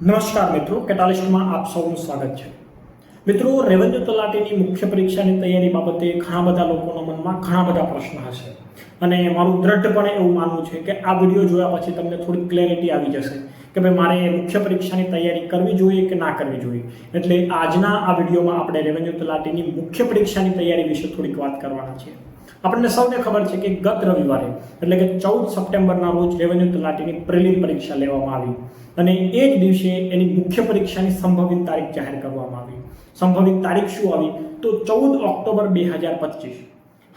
નમસ્કાર મિત્રો, કેટાલિસ્ટમાં આપ સૌનું સ્વાગત છે. મિત્રો, રેવન્યુ તલાટીની મુખ્ય પરીક્ષાની તૈયારી બાબતે ઘણા બધા લોકોના મનમાં ઘણા બધા પ્રશ્ન હશે. અને મારું દ્રઢપણે એવું માનવું છે કે આ વીડિયો જોયા પછી તમને થોડી ક્લેરિટી આવી જશે કે ભાઈ મારે મુખ્ય પરીક્ષાની તૈયારી કરવી જોઈએ કે ના કરવી જોઈએ. એટલે આજના આ વિડીયોમાં આપણે રેવન્યુ તલાટીની મુખ્ય પરીક્ષાની તૈયારી વિશે થોડીક વાત કરવાના છીએ. આપણને સૌને ખબર છે કે ગત રવિવારે, એટલે કે ચૌદ સપ્ટેમ્બરના રોજ રેવન્યુ તલાટીની પ્રિલિમ પરીક્ષા લેવામાં આવી. અને એ જ દિવસે એની મુખ્ય પરીક્ષાની સંભવિત તારીખ જાહેર કરવામાં આવી. સંભવિત તારીખ શું આવી? તો ચૌદ ઓક્ટોબર બે હજાર પચીસ.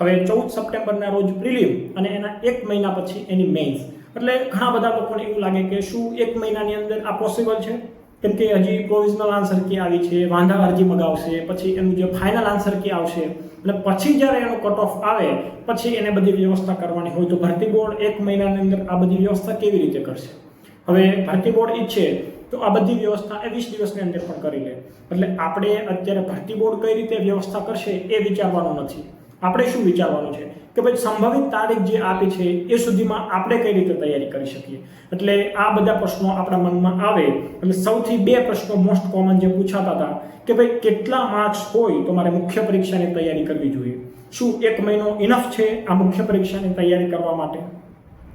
હવે ચૌદ સપ્ટેમ્બરના રોજ પ્રિલિમ અને એના એક મહિના પછી એની મેઇન્સ. એટલે ઘણા બધા લોકોને એવું લાગે કે શું એક મહિનાની અંદર આ પોસિબલ છે? કેમ કે હજી પ્રોવિઝનલ આન્સર કે આવી છે? વાંધા અરજી મગાવશે, પછી એનું જે ફાઇનલ આન્સર કે આવશે? અને પછી જ્યારે એનો કટ ઓફ આવે, પછી એને બધી વ્યવસ્થા કરવાની હોય તો ભરતી બોર્ડ એક મહિનાની અંદર આ બધી વ્યવસ્થા કેવી રીતે કરશે? હવે ભરતી બોર્ડ ઈચ્છે તો આ બધી વ્યવસ્થા એ વીસ દિવસની અંદર પણ કરી લે. એટલે આપણે અત્યારે ભરતી બોર્ડ કઈ રીતે વ્યવસ્થા કરશે એ વિચારવાનું નથી. આપણે શું વિચારવાનું છે? કે ભાઈ સંભવિત તારીખ જે આપી છે, એ સુધીમાં આપણે કઈ રીતે તૈયારી કરી શકીએ? એટલે આ બધા પ્રશ્નો આપણા મનમાં આવે. એટલે સૌથી બે પ્રશ્નો મોસ્ટ કોમન જે પૂછાતા હતા, કે ભાઈ કેટલા માર્ક્સ હોય તો મારે મુખ્ય પરીક્ષાની તૈયારી કરવી જોઈએ? શું એક મહિનો ઇનફ છે આ મુખ્ય પરીક્ષાની તૈયારી કરવા માટે?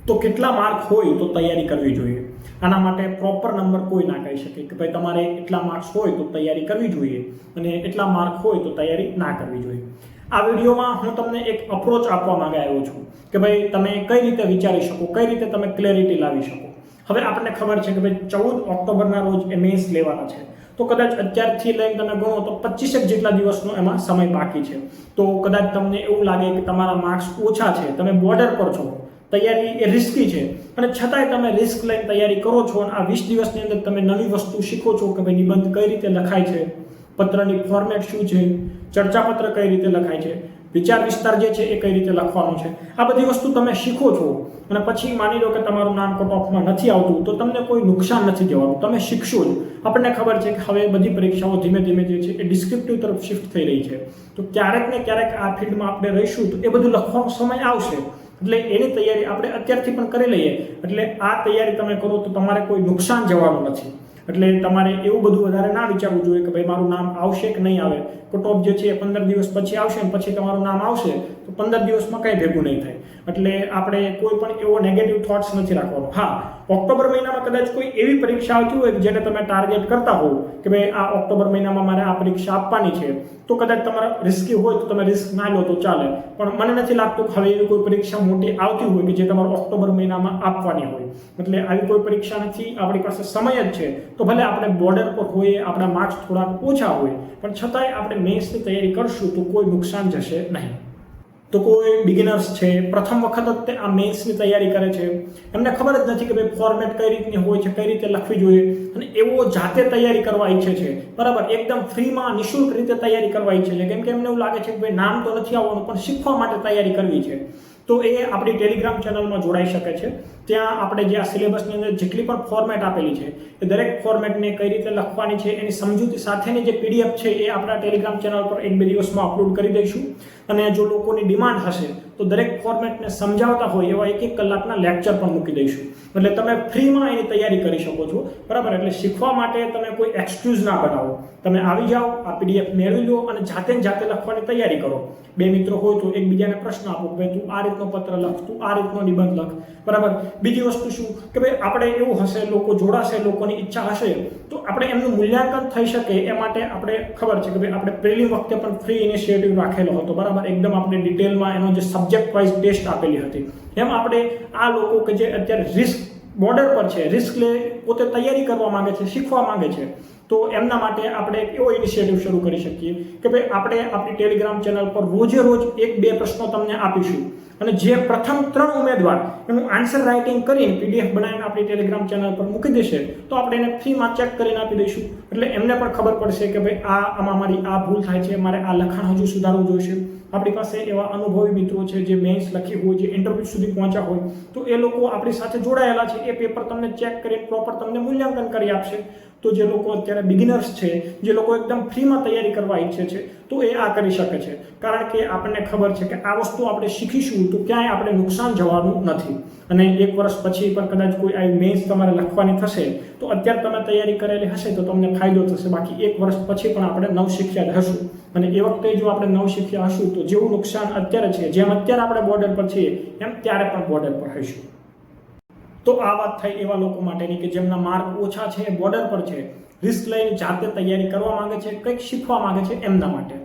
તો કેટલા માર્ક હોય તો તૈયારી કરવી જોઈએ? આના માટે પ્રોપર નંબર કોઈ ના કહી શકે કે ભાઈ તમારે એટલા માર્ક્સ હોય તો તૈયારી કરવી જોઈએ અને એટલા માર્ક હોય તો તૈયારી ના કરવી જોઈએ. આ વિડીયોમાં હું તમને એક અપ્રોચ આપવા માંગે આવ્યો છું કે ભાઈ તમે કઈ રીતે વિચારી શકો, કઈ રીતે તમે ક્લેરિટી લાવી શકો. હવે આપણને ખબર છે કે ભાઈ ચૌદ ઓક્ટોબરના રોજ એ મેન્સ લેવાના છે. તો કદાચ અત્યારથી લઈને તમે ગણો તો પચીસેક જેટલા દિવસનો એમાં સમય બાકી છે. તો કદાચ તમને એવું લાગે કે તમારા માર્ક્સ ઓછા છે, તમે બોર્ડર પર છો તૈયારી એ રિસ્કી છે. અને છતાંય તમે રિસ્ક લઈને તૈયારી કરો છો અને આ વીસ દિવસની અંદર તમે નવી વસ્તુ શીખો છો કે ભાઈ નિબંધ કઈ રીતે લખાય છે, પત્રની ફોર્મેટ શું છે, ચર્ચાપત્ર કઈ રીતે લખાય છે, વિચાર વિસ્તાર જે છે એ કઈ રીતે લખવાનું છે. આ બધી વસ્તુ તમે શીખો છો. અને પછી માની લો કે તમારું નામ કટ ઓફમાં નથી આવતું, તો તમને કોઈ નુકસાન નથી જવાનું. તમે શીખશો જ. આપણને ખબર છે કે હવે બધી પરીક્ષાઓ ધીમે ધીમે જે છે એ ડિસ્ક્રિપ્ટિવ તરફ શિફ્ટ થઈ રહી છે. તો ક્યારેક ને ક્યારેક આ ફિલ્ડમાં આપણે રહીશું તો એ બધું લખવાનો સમય આવશે. એટલે એની તૈયારી આપણે અત્યારથી પણ કરી લઈએ. એટલે આ તૈયારી તમે કરો તો તમારે કોઈ નુકસાન જવાનું નથી. એટલે તમારે એવું બધું વધારે ના વિચારવું જોઈએ કે ભાઈ, મારું નામ આવશે કે નહીં આવે? કટ ઓફ જે છે એ પંદર દિવસ પછી આવશે ને પછી તમારું નામ આવશે, તો પંદર દિવસમાં કંઈ ભેગું નહીં થાય. એટલે આપણે કોઈ પણ એવો નેગેટિવ થોટ્સ નથી રાખવાનો. હા, ઓક્ટોબર મહિનામાં કદાચ કોઈ એવી પરીક્ષા આવતી હોય જેને તમે ટાર્ગેટ કરતા હો કે ભાઈ, આ ઓક્ટોબર મહિનામાં મારે આ પરીક્ષા આપવાની છે, તો કદાચ તમારા રિસ્કી હોય તો તમે રિસ્ક ના લો તો ચાલે. પણ મને નથી લાગતું કે હવે એવી કોઈ પરીક્ષા મોટી આવતી હોય કે જે તમારે ઓક્ટોબર મહિનામાં આપવાની હોય. એટલે આવી કોઈ પરીક્ષા નથી, આપણી પાસે સમય જ છે. તો ભલે આપણે બોર્ડર પર હોઈએ, આપણા માર્ક્સ થોડાક ઓછા હોય, પણ છતાંય આપણે મેથ્સની તૈયારી કરશું તો કોઈ નુકસાન જશે નહીં. તો કોઈ બિગિનર્સ છે, પ્રથમ વખત જ તે આ મેથ્સની તૈયારી કરે છે. એમને ખબર જ નથી કે ભાઈ ફોર્મેટ કઈ રીતની હોય છે, કઈ રીતે લખવી જોઈએ. અને એવો જાતે તૈયારી કરવા ઈચ્છે છે. બરાબર, એકદમ ફ્રીમાં નિઃશુલ્ક રીતે તૈયારી કરવા ઈચ્છે છે. કેમ કે એમને એવું લાગે છે કે ભાઈ નામ તો નથી આવવાનું, પણ શીખવા માટે તૈયારી કરવી છે. તો એ આપણી ટેલિગ્રામ ચેનલમાં જોડાઈ શકે છે. ત્યાં આપણે જે આ સિલેબસની અંદર જેટલી પણ ફોર્મેટ આપેલી છે, એ દરેક ફોર્મેટને કઈ રીતે લખવાની છે, એની સમજૂતી સાથેની જે પીડીએફ છે, એ આપણા ટેલિગ્રામ ચેનલ પર એક બે દિવસમાં અપલોડ કરી દઈશું. અને જો લોકોની ડિમાન્ડ હશે, તો દરેક ફોર્મેટને સમજાવતા હોય એવા એક એક કલાકના લેક્ચર પણ મૂકી દઈશું. એટલે તમે ફ્રીમાં એની તૈયારી કરી શકો છો. બરાબર? એટલે શીખવા માટે તમે કોઈ એક્સક્યુઝ ના બનાવો. તમે આવી જાઓ, આ પીડીએફ મેળવી લો અને જાતે ને જાતે લખવાની તૈયારી કરો. બે મિત્રો હોય તો એકબીજાને પ્રશ્ન આપો કે તું આ રીતનો પત્ર લખ, તું આ રીતનો નિબંધ લખ. બરાબર? બીજી વસ્તુ શું? કે ભાઈ આપણે એવું હશે, લોકો જોડાશે, લોકોની ઈચ્છા હશે, તો આપણે એમનું મૂલ્યાંકન થઈ શકે એ માટે આપણે ખબર છે કે ભાઈ આપણે પહેલી વખતે પણ ફ્રી ઇનિશિયેટિવ રાખેલો હતો. બરાબર? એકદમ આપણે ડિટેલમાં એનો જે સબ્જેક્ટ વાઇઝ ટેસ્ટ આપેલી હતી. એમ આપણે આ લોકો કે જે અત્યારે રિસ્ક બોર્ડર પર છે રિસ્ક લે, પોતે તૈયારી કરવા માંગે છે, શીખવા માંગે છે, તો એમના માટે આપણે એક એવો ઇનિશિયેટિવ શરૂ કરી શકીએ કે ભાઈ આપણે આપણી ટેલિગ્રામ ચેનલ પર રોજે રોજ એક બે પ્રશ્નો તમને આપીશું. અને જે પ્રથમ ત્રણ ઉમેદવાર એનું આન્સર રાઇટિંગ કરીને પીડીએફ બનાવીને આપણી ટેલિગ્રામ ચેનલ પર મૂકી દેશે, તો આપણે એને ફ્રીમાં ચેક કરીને આપી દઈશું. એટલે એમને પણ ખબર પડશે કે ભાઈ આ આમાં મારી આ ભૂલ થાય છે, મારે આ લખાણ હજુ સુધારવું જોઈશે. આપણી પાસે એવા અનુભવી મિત્રો છે જે મેન્સ લખી હોય, જે ઇન્ટરવ્યૂ સુધી પહોંચ્યા હોય, તો એ લોકો આપણી સાથે જોડાયેલા છે. એ પેપર તમને ચેક કરી પ્રોપર તમને મૂલ્યાંકન કરી આપશે. તો જે લોકો અત્યારે બિગિનર્સ છે, જે લોકો એકદમ ફ્રીમાં તૈયારી કરવા ઈચ્છે છે, તો એ આ કરી શકે છે. કારણ કે આપણને ખબર છે કે આ વસ્તુ આપણે શીખીશું તો ક્યાંય આપણે નુકસાન જવાનું નથી. અને એક વર્ષ પછી પણ કદાચ કોઈ આવી મેન્સ તમારે લખવાની થશે, તો અત્યારે તમે તૈયારી કરેલી હશે તો તમને ફાયદો થશે. બાકી એક વર્ષ પછી પણ આપણે નવ શીખ્યા હશું. અને એ વખતે જો આપણે નવ શીખ્યા હશું તો જેવું નુકસાન અત્યારે છે, જેમ અત્યારે આપણે બોર્ડર પર છીએ, એમ ત્યારે પણ બોર્ડર પર હશું તો આ વાત થઈ એવા લોકો માટેની કે જેમના માર્ક ઓછા છે બોર્ડર પર છે રિસ્ક લઈને જાતે તૈયારી કરવા માંગે છે, કંઈક શીખવા માંગે છે એમના માટે.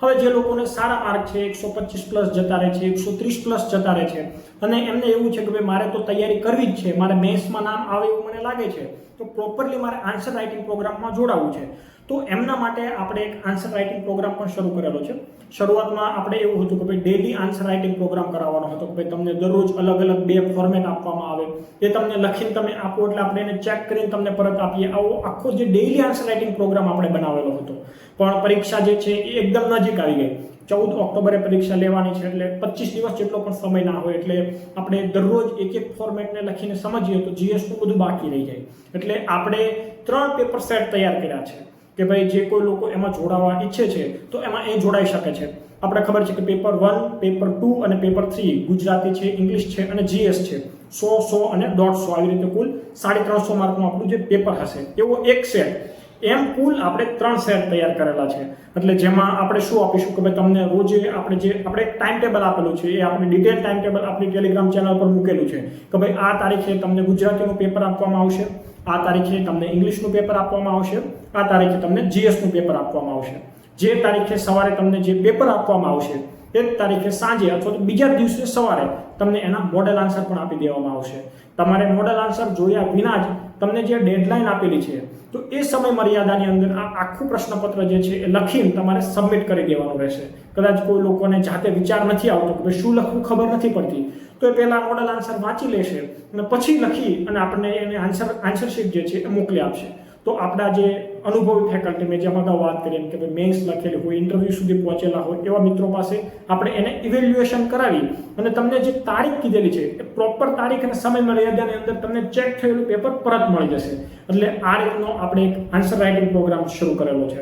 હવે જે લોકોને સારા માર્ક છે, એકસો પચીસ પ્લસ જતા રહે છે, એકસો ત્રીસ પ્લસ જતા રહે છે, અને એમને એવું છે કે ભાઈ મારે તો તૈયારી કરવી જ છે, મારે મેથ્સમાં નામ આવે એવું મને લાગે છે, તો પ્રોપરલી મારે આન્સર રાઇટિંગ પ્રોગ્રામમાં જોડાવું છે. તો એમના માટે આપણે એક આન્સર રાઇટિંગ પ્રોગ્રામ પણ શરૂ કરેલો છે. શરૂઆતમાં આપણે એવું હતું કે ભાઈ ડેલી આન્સર રાઇટિંગ પ્રોગ્રામ કરાવવાનો હતો કે ભાઈ તમને દરરોજ અલગ અલગ બે ફોર્મેટ આપવામાં આવે. એ તમને લખીને તમે આપો એટલે આપણે એને ચેક કરીને તમને પરત આપીએ. આવો આખો જે ડેલી આન્સર રાઇટિંગ પ્રોગ્રામ આપણે બનાવેલો હતો. પણ પરીક્ષા જે છે એ એકદમ નજીક આવી ગઈ. ચૌદ ઓક્ટોબરે પરીક્ષા લેવાની છે એટલે પચીસ દિવસ જેટલો પણ સમય ના હોય એટલે આપણે દરરોજ એક એક ફોર્મેટને લખીને સમજીએ તો જીએસનું બધું બાકી રહી જાય. એટલે આપણે ત્રણ પેપર સેટ તૈયાર કર્યા છે. કે ભાઈ જે કોઈ લોકો એમાં જોડાવા ઈચ્છે છે, તો એમાં એ જોડાઈ શકે છે. આપણે ખબર છે કે પેપર વન, પેપર ટુ અને પેપર થ્રી ગુજરાતી છે, ઇંગ્લિશ છે અને જીએસ છે. સો સો અને દોઢસો આવી રીતે કુલ સાડી ત્રણસો માર્કનું આપણું જે પેપર હશે. એવો એક સેટ. એમ કુલ આપણે ત્રણ સેટ તૈયાર કરેલા છે. એટલે જેમાં આપણે શું આપીશું કે ભાઈ તમને રોજે આપણે જે, આપણે ટાઈમ ટેબલ આપેલું છે, એ આપણે ડિટેલ ટાઈમ ટેબલ આપણી ટેલિગ્રામ ચેનલ પર મૂકેલું છે. કે ભાઈ આ તારીખે તમને ગુજરાતીનું પેપર આપવામાં આવશે. આ તારીખે તમને ઇંગ્લિશનું પેપર આપવામાં આવશે, આ તારીખે તમને જીએસનું પેપર આપવામાં આવશે. જે તારીખે સવારે તમને જે પેપર આપવામાં આવશે એ જ તારીખે સાંજે અથવા તો બીજા દિવસે સવારે તમને એના મોડેલ આન્સર પણ આપી દેવામાં આવશે. તમારે મોડેલ આન્સર જોયા વિના જ તમને જે ડેડલાઇન આપેલી છે, તો એ સમય મર્યાદાની અંદર આ આખું પ્રશ્નપત્ર જે છે એ લખીને તમારે સબમિટ કરી દેવાનું રહેશે. કદાચ કોઈ લોકોને જાતે વિચાર નથી આવતો કે શું લખવું ખબર નથી પડતી, તો એ પહેલાં મોડલ આન્સર વાંચી લેશે અને પછી લખી અને આપણને એને આન્સર આન્સર શીટ જે છે એ મોકલી આપશે. તો આપણા જે અનુભવી ફેકલ્ટી મેં જેમ અગાઉ વાત કરી એમ કે ભાઈ મેન્સ લખેલી હોય ઇન્ટરવ્યૂ સુધી પહોંચેલા હોય, એવા મિત્રો પાસે આપણે એને ઇવેલ્યુએશન કરાવી અને તમને જે તારીખ કીધેલી છે, એ પ્રોપર તારીખ અને સમય મર્યાદાની અંદર તમને ચેક થયેલું પેપર પરત મળી જશે. એટલે આ રીતનો આપણે એક આન્સર રાઇટિંગ પ્રોગ્રામ શરૂ કરેલો છે.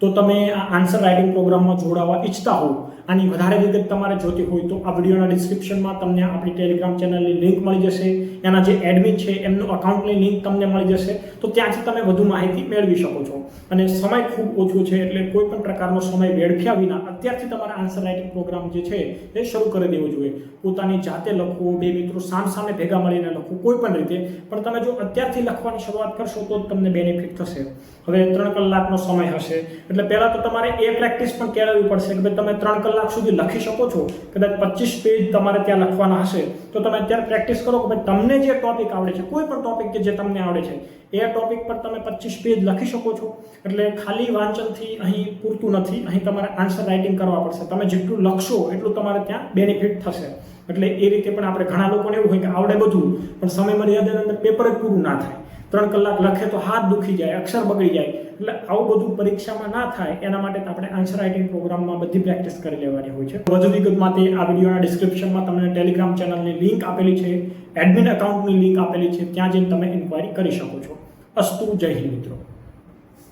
તો તમે આ આન્સર રાઇટિંગ પ્રોગ્રામમાં જોડાવા ઈચ્છતા હો આની વધારે વિગત તમારે જોતી હોય તો આ વિડીયોના ડિસ્ક્રિપ્શનમાં તમને આપણી ટેલિગ્રામ ચેનલની લિંક મળી જશે. એના જે એડમિન છે, એમનું અકાઉન્ટની લિંક તમને મળી જશે. તો ત્યાંથી તમે વધુ માહિતી મેળવી શકો છો. અને સમય ખૂબ ઓછો છે એટલે કોઈ પણ પ્રકારનો સમય વેડફ્યા વિના અત્યારથી તમારે આન્સર રાઇટિંગ પ્રોગ્રામ જે છે, એ શરૂ કરી દેવો જોઈએ. પોતાની જાતે લખવું, બે મિત્રો સામસામે ભેગા મળીને લખવું, કોઈ પણ રીતે. પણ તમે જો અત્યારથી લખવાની શરૂઆત કરશો તો તમને બેનિફિટ થશે. હવે ત્રણ કલાકનો સમય હશે. એટલે પહેલાં તો તમારે એ પ્રેક્ટિસ પણ કેળવવી પડશે કે ભાઈ તમે ત્રણ કલાક સુધી લખી શકો છો. કદાચ પચીસ પેજ તમારે ત્યાં લખવાના હશે. તો તમે અત્યારે પ્રેક્ટિસ કરો કે ભાઈ તમને જે ટોપિક આવડે છે, કોઈ પણ ટોપિક કે જે તમને આવડે છે, એ ટોપિક પર તમે પચીસ પેજ લખી શકો છો. એટલે ખાલી વાંચનથી અહીં પૂરતું નથી. અહીં તમારે આન્સર રાઇટિંગ કરવા પડશે. તમે જેટલું લખશો એટલું તમારે ત્યાં બેનિફિટ થશે. એટલે એ રીતે પણ આપણે ઘણા લોકોને એવું હોય કે આવડે બધું, પણ સમય મર્યાદાની અંદર પેપર જ પૂરું ના થાય. ત્રણ કલાક લખે તો હાથ દુખી જાય, અક્ષર બગડી જાય. એટલે આવું બધું પરીક્ષામાં ના થાય, એના માટે આપણે આન્સર રાઇટિંગ પ્રોગ્રામમાં બધી પ્રેક્ટિસ કરી લેવાની હોય છે. વધુ વિગત માટે આ વિડીયોના ડિસ્ક્રિપ્શનમાં તમને ટેલિગ્રામ ચેનલની લિંક આપેલી છે એડમિન એકાઉન્ટની લિંક આપેલી છે, ત્યાં જઈને તમે ઇન્ક્વાયરી કરી શકો છો. અસ્તુ, જય હિન્દ મિત્રો.